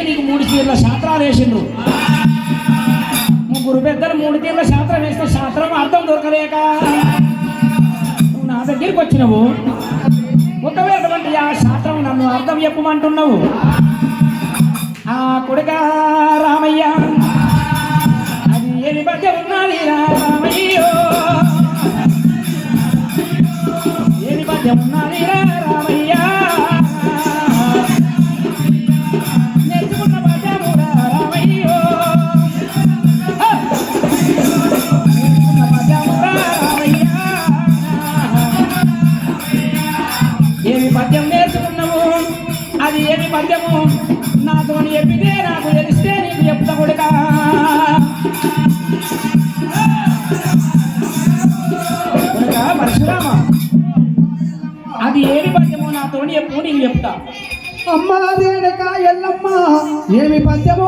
తెలిసి నీకు మూడు తీర్ల శాస్త్రాలు వేసిండ్రు. ముగ్గురు పెద్దలు మూడు తీర్ల శాస్త్రం వేస్తే శాస్త్రం అర్థం దొరకలేక నువ్వు నా దగ్గరికి వచ్చినవు. ఒకవేళ అటువంటి ఆ శాస్త్రం నన్ను అర్థం చెప్పమంటున్నావు. ఆ కొడుక రామయ్య అది ఏది మధ్య ఉన్నది రామయ్యో? ఏది మధ్య ఉన్నది రా? ఏమి పద్యం నేర్చుకున్నావు? అది ఏమి పద్యము? నాతో చెప్పితే నాకు తెలిస్తే నీకు చెప్తా కొడుక. పరశురామ అది ఏమి పద్యము? నాతో చెప్పు నీకు చెప్తా. అమ్మ దేడక ఎల్లమ్మ ఏమి పద్యం